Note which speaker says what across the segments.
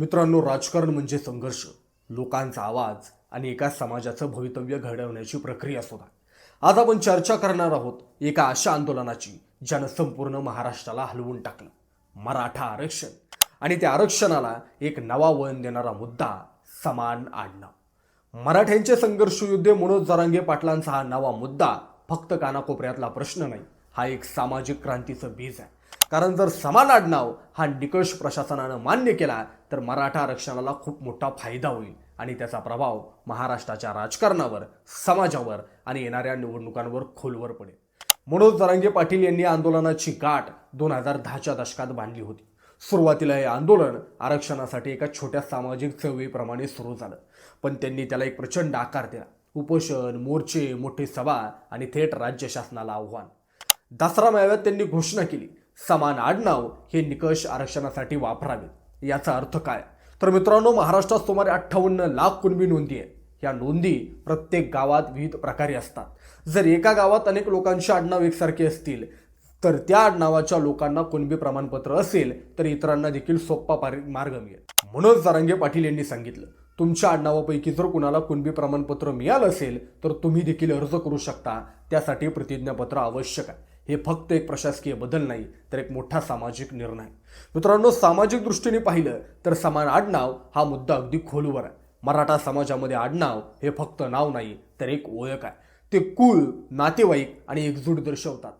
Speaker 1: मित्रांनो राजकारण म्हणजे संघर्ष. लोकांचा आवाज आणि एका समाजाचं भवितव्य घडवण्याची प्रक्रिया सुद्धा. आज आपण चर्चा करणार आहोत एका अशा आंदोलनाची ज्यानं संपूर्ण महाराष्ट्राला हलवून टाकलं. मराठा आरक्षण. आणि त्या आरक्षणाला एक नवा वळण देणारा मुद्दा समान आणणं. मराठ्यांचे संघर्ष युद्धे मनोज जरांगे पाटलांचा हा नवा मुद्दा फक्त कानाकोपऱ्यातला प्रश्न नाही हा एक सामाजिक क्रांतीचं बीज आहे. कारण जर समान आडनाव हा निकष प्रशासनानं मान्य केला तर मराठा आरक्षणाला खूप मोठा फायदा होईल आणि त्याचा प्रभाव महाराष्ट्राच्या राजकारणावर समाजावर आणि येणाऱ्या निवडणुकांवर खोलवर पडेल. मनोज जरांगे पाटील यांनी आंदोलनाची गाठ दोन हजार दहाच्या दशकात बांधली होती. सुरुवातीला हे आंदोलन आरक्षणासाठी एका छोट्या सामाजिक चळवळीप्रमाणे सुरू झालं पण त्यांनी त्याला एक प्रचंड आकार दिला. उपोषण मोर्चे मोठी सभा आणि थेट राज्य शासनाला आव्हान. दसरा मेळाव्यात त्यांनी घोषणा केली समान आडनाव हे निकष आरक्षणासाठी वापरावे याचा अर्थ काय? तर मित्रांनो महाराष्ट्रात सुमारे अठ्ठावन्न लाख कुणबी नोंदी आहेत. या नोंदी प्रत्येक गावात विविध प्रकारे असतात. जर एका गावात अनेक लोकांची आडनाव एकसारखी असतील तर त्या आडनावाच्या लोकांना कुणबी प्रमाणपत्र असेल तर इतरांना देखील सोप्पा मार्ग मिळेल. म्हणूनच जारांगे पाटील यांनी सांगितलं तुमच्या आडनावापैकी जर कुणाला कुणबी प्रमाणपत्र मिळालं असेल तर तुम्ही देखील अर्ज करू शकता. त्यासाठी प्रतिज्ञापत्र आवश्यक आहे. हे फक्त एक प्रशासकीय बदल नाही तर एक मोठा सामाजिक निर्णय. मित्रांनो सामाजिक दृष्टीने पाहिलं तर समान आडनाव हा मुद्दा अगदी खोलवर आहे. मराठा समाजामध्ये आडनाव हे फक्त नाव नाही तर एक ओळख आहे. ते कुळ नातेवाईक आणि एकजूट दर्शवतात.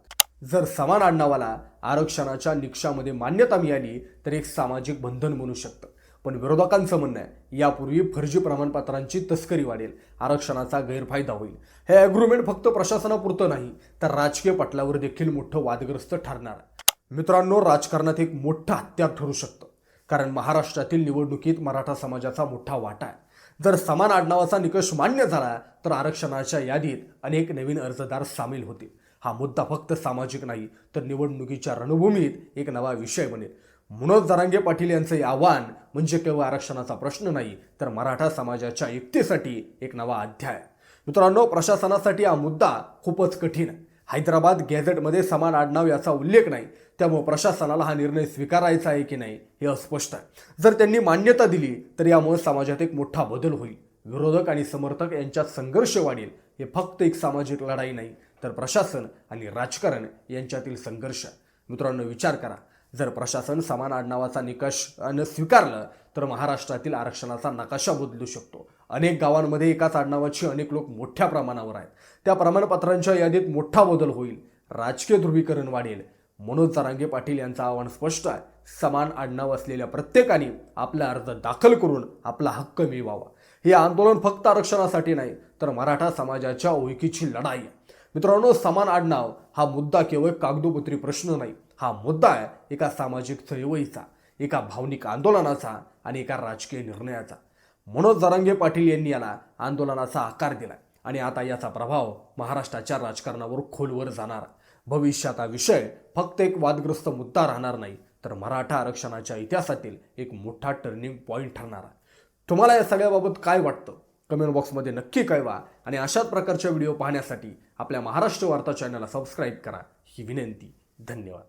Speaker 1: जर समान आडनावाला आरक्षणाच्या निकषामध्ये मान्यता मिळाली तर एक सामाजिक बंधन बनू शकतं. पण विरोधकांचं म्हणणं आहे यापूर्वी फर्जी प्रमाणपत्रांची तस्करी वाढेल आरक्षणाचा गैरफायदा होईल. हे अग्रुमेंट फक्त प्रशासनापुरतं नाही तर राजकीय पटलावर देखील मोठं वादग्रस्त ठरणार आहे. मित्रांनो राजकारणात एक मोठं हत्यार ठरू शकतं कारण महाराष्ट्रातील निवडणुकीत मराठा समाजाचा मोठा वाटा आहे. जर समान आडनावाचा निकष मान्य झाला तर आरक्षणाच्या यादीत अनेक नवीन अर्जदार सामील होतील. हा मुद्दा फक्त सामाजिक नाही तर निवडणुकीच्या रणभूमीत एक नवा विषय बनेल. मनोज जरांगे पाटील यांचं हे आव्हान म्हणजे केवळ आरक्षणाचा प्रश्न नाही तर मराठा समाजाच्या एकतेसाठी एक नवा अध्याय. मित्रांनो प्रशासनासाठी हा मुद्दा खूपच कठीण आहे. हैदराबाद गॅझेटमध्ये समान आडनाव याचा उल्लेख नाही. त्यामुळे प्रशासनाला हा निर्णय स्वीकारायचा आहे की नाही हे अस्पष्ट आहे. जर त्यांनी मान्यता दिली तर यामुळे समाजात एक मोठा बदल होईल. विरोधक आणि समर्थक यांच्यात संघर्ष वाढेल. हे फक्त एक सामाजिक लढाई नाही तर प्रशासन आणि राजकारण यांच्यातील संघर्ष मित्रांनो विचार करा. जर प्रशासन समान आडनावाचा निकष स्वीकारलं तर महाराष्ट्रातील आरक्षणाचा नकाशा बदलू शकतो. अनेक गावांमध्ये एकाच आडनावाची अनेक लोक मोठ्या प्रमाणावर आहेत. त्या प्रमाणपत्रांच्या यादीत मोठा बदल होईल. राजकीय ध्रुवीकरण वाढेल. मनोज जरांगे पाटील यांचं आव्हान स्पष्ट आहे. समान आडनाव असलेल्या प्रत्येकाने आपला अर्ज दाखल करून आपला हक्क मिळवावा. हे आंदोलन फक्त आरक्षणासाठी नाही तर मराठा समाजाच्या ओळखीची लढाई आहे. मित्रांनो समान आडनाव हा मुद्दा केवळ कागदोपत्री प्रश्न नाही. हा मुद्दा आहे एका सामाजिक चळवळीचा एका भावनिक आंदोलनाचा आणि एका राजकीय निर्णयाचा. मनोज जरांगे पाटील यांनी याला आंदोलनाचा आकार दिला आणि आता याचा प्रभाव महाराष्ट्राच्या राजकारणावर खोलवर जाणार. भविष्यात हा विषय फक्त एक वादग्रस्त मुद्दा राहणार नाही तर मराठा आरक्षणाच्या इतिहासातील एक मोठा टर्निंग पॉईंट ठरणार. तुम्हाला या सगळ्याबाबत काय वाटतं? कमेंट बॉक्समध्ये नक्की कळवा आणि अशाच प्रकारच्या व्हिडिओ पाहण्यासाठी आपल्या महाराष्ट्र वार्ता चॅनलला सबस्क्राईब करा. ही विनंती. धन्यवाद.